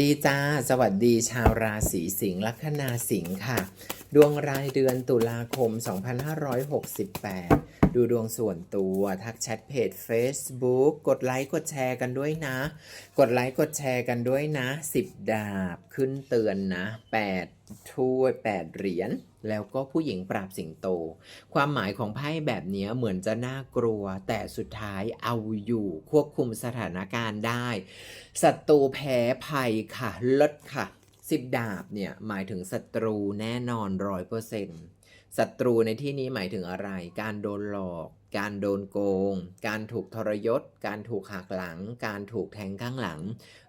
ดีจ้า สวัสดีชาวราศีสิงห์ลัคนาสิงห์ค่ะ ดวงรายเดือนตุลาคม 2568 ดูดวงส่วนตัวทักแชทเพจ Facebook กดไลค์กดแชร์กันด้วยนะ กดไลค์กดแชร์กันด้วยนะ 10 ดาบขึ้นเตือนนะ 8 ถ้วย 8 เหรียญแล้วก็ผู้หญิงปราบสิงโต ความหมายของไพ่แบบนี้เหมือนจะน่ากลัว แต่สุดท้ายเอาอยู่ควบคุมสถานการณ์ได้ศัตรูแพ้ภัยค่ะลดค่ะ สิบดาบเนี่ยหมายถึงศัตรูแน่นอนร้อยเปอร์เซ็นต์ศัตรูในที่นี้หมายถึงอะไร การโดนหลอก การโดนโกง การถูกทรยศ การถูกหักหลัง การถูกแทงข้างหลัง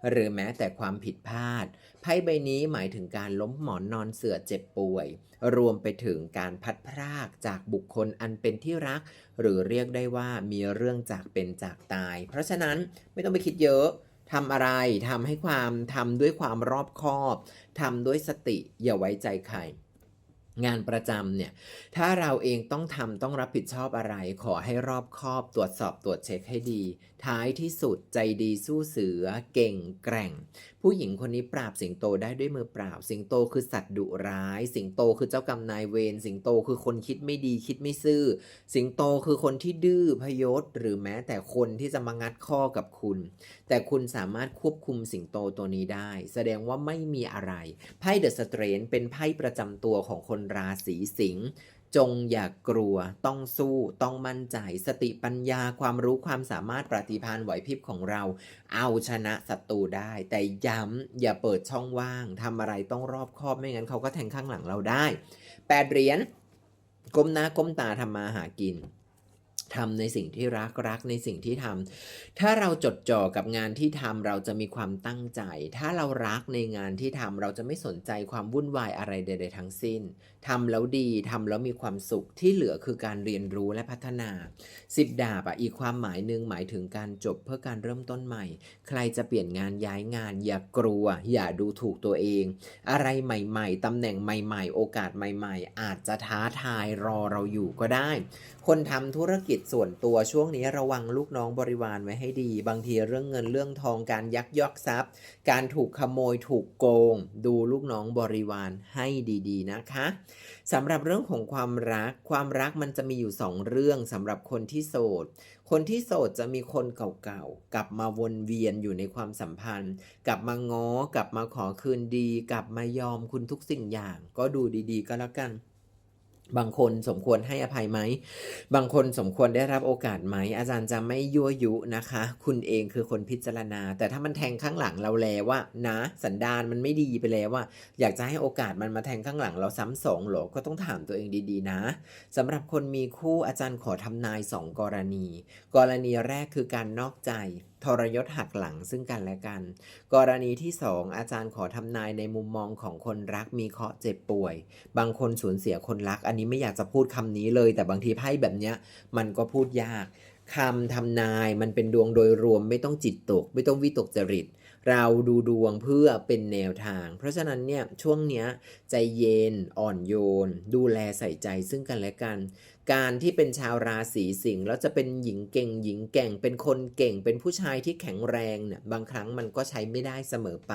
หรือแม้แต่ความผิดพลาด ไพ่ใบนี้หมายถึงการล้มหมอนนอนเสือเจ็บป่วย รวมไปถึงการพัดพรากจากบุคคลอันเป็นที่รัก หรือเรียกได้ว่ามีเรื่องจากเป็นจากตาย เพราะฉะนั้นไม่ต้องไปคิดเยอะ ทำอะไรทำให้ความทำด้วยความรอบคอบทำด้วยสติอย่าไว้ใจใครงานประจำเนี่ยถ้าเราเองต้องทำต้องรับผิดชอบอะไร ขอให้รอบคอบตรวจสอบตรวจเช็คให้ดี ท้ายที่สุดใจดีสู้เสือเก่งแกร่งผู้หญิงคนนี้ปราบสิงโตได้ด้วยมือเปล่า สิงโตคือสัตว์ดุร้าย สิงโตคือเจ้ากรรมนายเวร สิงโตคือคนคิดไม่ดีคิดไม่ซื่อ สิงโตคือคนที่ดื้อพยศ หรือแม้แต่คนที่จะมางัดข้อกับคุณ แต่คุณสามารถควบคุมสิงโตตัวนี้ได้ แสดงว่าไม่มีอะไร ไพ่เดอะสเตรนเป็นไพ่ประจำตัวของคนราศีสิงห์ จงอย่ากกลัว ต้องสู้ ต้องมั่นใจ สติปัญญา ความรู้ความสามารถปฏิภาณไหวพริบของเรา เอาชนะศัตรูได้ แต่ย้ำอย่าเปิดช่องว่าง ทำอะไรต้องรอบคอบ ไม่งั้นเขาก็แทงข้างหลังเราได้แปดเหรียญ ก้มหน้าก้มตาทำมาหากิน ทำในสิ่งที่รักรักในสิ่งที่ทำถ้าเราจดจ่อกับงานที่ทำเราจะมีความตั้งใจ ถ้าเรารักในงานที่ทำเราจะไม่สนใจความวุ่นวายอะไรใดๆทั้งสิ้นทำแล้วดีทำแล้วมีความสุขที่เหลือคือการเรียนรู้และพัฒนาสิบดาบอะอีกความหมายหนึ่งหมายถึงการจบเพื่อการเริ่มต้นใหม่ ใครจะเปลี่ยนงานย้ายงาน อย่ากลัว อย่าดูถูกตัวเอง อะไรใหม่ๆตำแหน่งใหม่ ๆ โอกาสใหม่ ๆ อาจจะท้าทายรอเราอยู่ก็ได้ คนทำธุรกิจส่วนตัวช่วงนี้ระวังลูกน้องบริวารไว้ให้ดี บางทีเรื่องเงินเรื่องทองการยักยอกทรัพย์ การถูกขโมยถูกโกง ดูลูกน้องบริวารให้ดีๆนะคะสำหรับเรื่องของความรัก ความรักมันจะมีอยู่สองเรื่องสำหรับคนที่โสดคนที่โสดจะมีคนเก่าๆ กลับมาวนเวียนอยู่ในความสัมพันธ์ กลับมาง้อกลับมาขอคืนดี กลับมายอมคุณทุกสิ่งอย่าง ก็ดูดีๆ ก็แล้วกัน บางคนสมควรให้อภัยไหม บางคนสมควรได้รับโอกาสไหม อาจารย์จะไม่ยั่วยุนะคะ คุณเองคือคนพิจารณา แต่ถ้ามันแทงข้างหลังเราแล้วว่านะ สันดานมันไม่ดีไปแล้วว่า อยากจะให้โอกาสมันมาแทงข้างหลังเราซ้ำสองหรอ ก็ต้องถามตัวเองดีๆนะสำหรับคนมีคู่อาจารย์ขอทำนายสองกรณี กรณีแรกคือการนอกใจ ทรยศหักหลังซึ่งกันและกัน กรณีที่สองอาจารย์ขอทำนายในมุมมองของคนรักมีเคราะห์เจ็บป่วย บางคนสูญเสียคนรัก อันนี้ไม่อยากจะพูดคำนี้เลย แต่บางทีไพ่แบบเนี้ยมันก็พูดยากคำทำนายมันเป็นดวงโดยรวมไม่ต้องจิตตก ไม่ต้องวิตกจริต เราดูดวงเพื่อเป็นแนวทาง เพราะฉะนั้นเนี่ยช่วงเนี้ยใจเย็นอ่อนโยน ดูแลใส่ใจซึ่งกันและกัน การที่เป็นชาวราศีสิงห์แล้วจะเป็นหญิงเก่งหญิงแก่ง เป็นคนเก่ง เป็นผู้ชายที่แข็งแรงเนี่ยบางครั้งมันก็ใช้ไม่ได้เสมอไป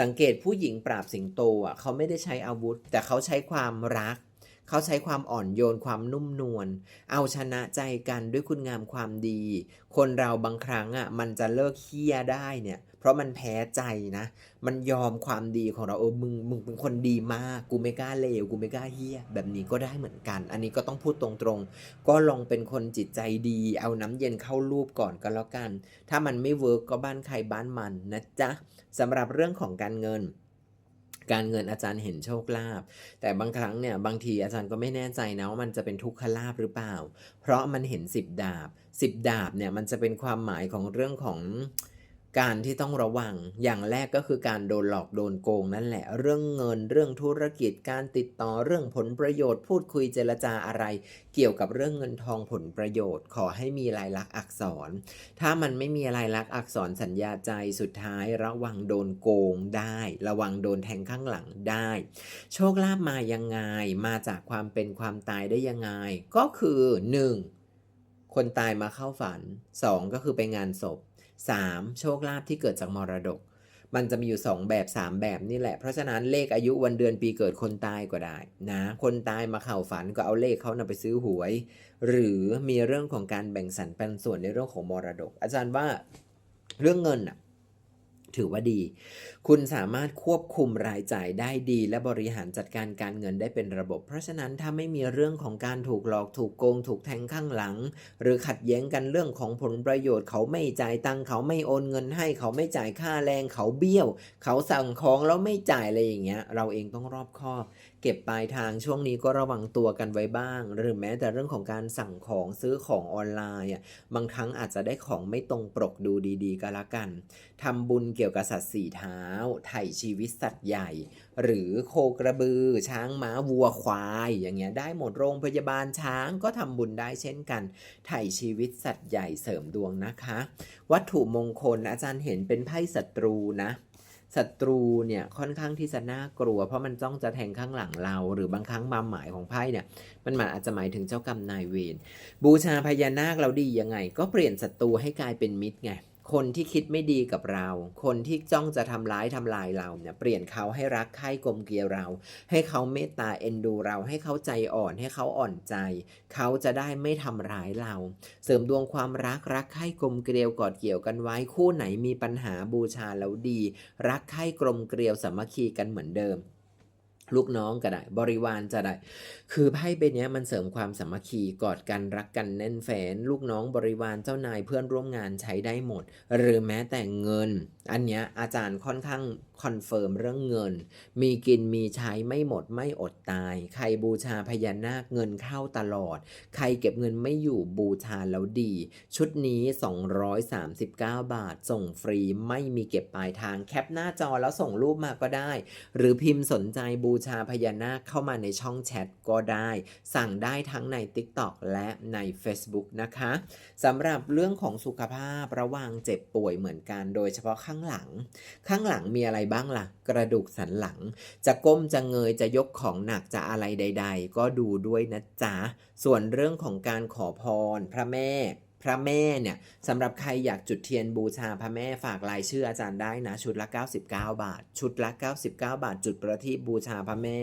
สังเกตผู้หญิงปราบสิงโตอะเขาไม่ได้ใช้อาวุธ แต่เขาใช้ความรัก เขาใช้ความอ่อนโยนความนุ่มนวล เอาชนะใจกันด้วยคุณงามความดี คนเราบางครั้งอะมันจะเลิกเฮี้ยได้เนี่ย เพราะมันแพ้ใจนะ มันยอมความดีของเราเออมึงมึงเป็นคนดีมาก กูไม่กล้าเลวกูไม่กล้าเฮียแบบนี้ก็ได้เหมือนกัน อันนี้ก็ต้องพูดตรงๆ ก็ลองเป็นคนจิตใจดี เอาน้ำเย็นเข้ารูปก่อนก็แล้วกัน ถ้ามันไม่เวิร์กก็บ้านใครบ้านมันนะจ๊ะสำหรับเรื่องของการเงิน การเงินอาจารย์เห็นโชคลาภแต่บางครั้งเนี่ยบางทีอาจารย์ก็ไม่แน่ใจนะว่ามันจะเป็นทุกขลาภหรือเปล่า เพราะมันเห็นสิบดาบสิบดาบเนี่ยมันจะเป็นความหมายของเรื่องของ การที่ต้องระวังอย่างแรกก็คือการโดนหลอกโดนโกงนั่นแหละ เรื่องเงินเรื่องธุรกิจการติดต่อเรื่องผลประโยชน์ พูดคุยเจรจาอะไร เกี่ยวกับเรื่องเงินทองผลประโยชน์ ขอให้มีลายลักษณ์อักษร ถ้ามันไม่มีลายลักษณ์อักษรสัญญาใจสุดท้ายระวังโดนโกงได้ ระวังโดนแทงข้างหลังได้ โชคลาภมายังไง มาจากความเป็นความตายได้ยังไง ก็คือ 1. คนตายมาเข้าฝัน 2. ก็คือไปงานศพ 3. โชคลาภที่เกิดจากมรดก มันจะมีอยู่ 2 แบบ 3 แบบนี่แหละ เพราะฉะนั้นเลขอายุวันเดือนปีเกิดคนตายก็ได้นะคนตายมาเข่าฝันก็เอาเลขเขานะไปซื้อหวย หรือมีเรื่องของการแบ่งสรรปันส่วนในเรื่องของมรดก อาจารย์ว่าเรื่องเงินอะ ถือว่าดี คุณสามารถควบคุมรายจ่ายได้ดี และบริหารจัดการการเงินได้เป็นระบบ เพราะฉะนั้นถ้าไม่มีเรื่องของการถูกหลอกถูกโกง ถูกแทงข้างหลัง หรือขัดแย้งกันเรื่องของผลประโยชน์ เขาไม่จ่ายตังค์เขาไม่โอนเงินให้ เขาไม่จ่ายค่าแรง เขาเบี้ยว เขาสั่งของแล้วไม่จ่ายอะไรอย่างเงี้ยเราเองต้องรอบคอบ เก็บปลายทางช่วงนี้ก็ระวังตัวกันไว้บ้าง หรือแม้แต่เรื่องของการสั่งของซื้อของออนไลน์อะบางครั้งอาจจะได้ของไม่ตรงปกดูดีๆก็แล้วกันทำบุญเกี่ยวกับสัตว์สี่เท้า ไถ่ชีวิตสัตว์ใหญ่ หรือโคกระบือ ช้างม้าวัวควาย อย่างเงี้ยได้หมดโรงพยาบาลช้างก็ทำบุญได้เช่นกัน ไถ่ชีวิตสัตว์ใหญ่เสริมดวงนะคะ วัตถุมงคลอาจารย์เห็นเป็นไพ่ศัตรูนะ ศัตรูเนี่ยค่อนข้างที่จะน่ากลัว เพราะมันจ้องจะแทงข้างหลังเรา หรือบางครั้งความหมายของไพ่เนี่ยมันหมายอาจจะหมายถึงเจ้ากรรมนายเวรบูชาพญานาคเราดียังไง ก็เปลี่ยนศัตรูให้กลายเป็นมิตรไง คนที่คิดไม่ดีกับเรา คนที่จ้องจะทำร้ายทำลายเราเนี่ยเปลี่ยนเขาให้รักใคร่กลมเกลียวเรา ให้เขาเมตตาเอ็นดูเรา ให้เขาใจอ่อน ให้เขาอ่อนใจ เขาจะได้ไม่ทำร้ายเรา เสริมดวงความรักรักใคร่กลมเกลียวกอดเกี่ยวกันไว้ คู่ไหนมีปัญหาบูชาแล้วดี รักใคร่กลมเกลียวสามัคคีกันเหมือนเดิม ลูกน้องก็ได้ บริวารจะได้ คือไพ่ใบเนี้ยมันเสริมความสามัคคีกอดกันรักกันแน่นแฟน ลูกน้องบริวารเจ้านายเพื่อนร่วมงานใช้ได้หมด หรือแม้แต่เงิน อันเนี้ยอาจารย์ค่อนข้างคอนเฟิร์มเรื่องเงิน มีกินมีใช้ไม่หมดไม่อดตาย ใครบูชาพญานาคเงินเข้าตลอด ใครเก็บเงินไม่อยู่บูชาแล้วดี ชุดนี้ 239 บาท ส่งฟรีไม่มีเก็บปลายทางแคปหน้าจอแล้วส่งรูปมาก็ได้ หรือพิมพ์สนใจบูชาพญานาคเข้ามาในช่องแชทก็ได้ สั่งได้ทั้งใน TikTok และใน Facebook นะคะสำหรับเรื่องของสุขภาพระว่างเจ็บป่วยเหมือนกัน โดยเฉพาะข้างหลัง ข้างหลังมีอะไรบ้างล่ะ กระดูกสันหลัง จะก้มจะเงยจะยกของหนักจะอะไรใด ๆ ก็ดูด้วยนะจ๊ะ ส่วนเรื่องของการขอพรพระแม่ พระแม่เนี่ยสำหรับใครอยากจุดเทียนบูชาพระแม่ฝากรายชื่ออาจารย์ได้นะชุดละ 99 บาท ชุดละ 99 บาท จุดประทีปบูชาพระแม่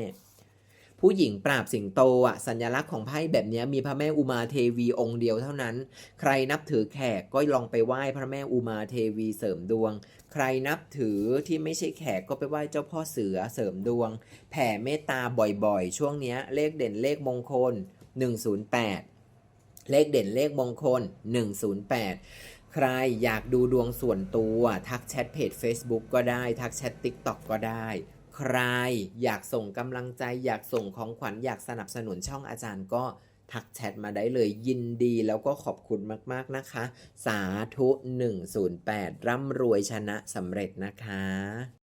ผู้หญิงปราบสิงโตอะสัญลักษณ์ของไพ่แบบนี้มีพระแม่อุมาเทวีองค์เดียวเท่านั้น ใครนับถือแขกก็ลองไปไหว้พระแม่อุมาเทวีเสริมดวง ใครนับถือที่ไม่ใช่แขกก็ไปไหว้เจ้าพ่อเสือเสริมดวง แผ่เมตตาบ่อยๆ ช่วงนี้เลขเด่นเลขมงคล 108 เลขเด่นเลขมงคล 108 ใครอยากดูดวงส่วนตัว ทักแชทเพจ Facebook ก็ได้ ทักแชท TikTok ก็ได้ ใครอยากส่งกำลังใจ อยากส่งของขวัญอยากสนับสนุนช่องอาจารย์ก็ทักแชทมาได้เลยยินดีแล้วก็ขอบคุณมาก ๆ นะคะ สาธุ 108 ร่ำรวยชนะสำเร็จนะคะ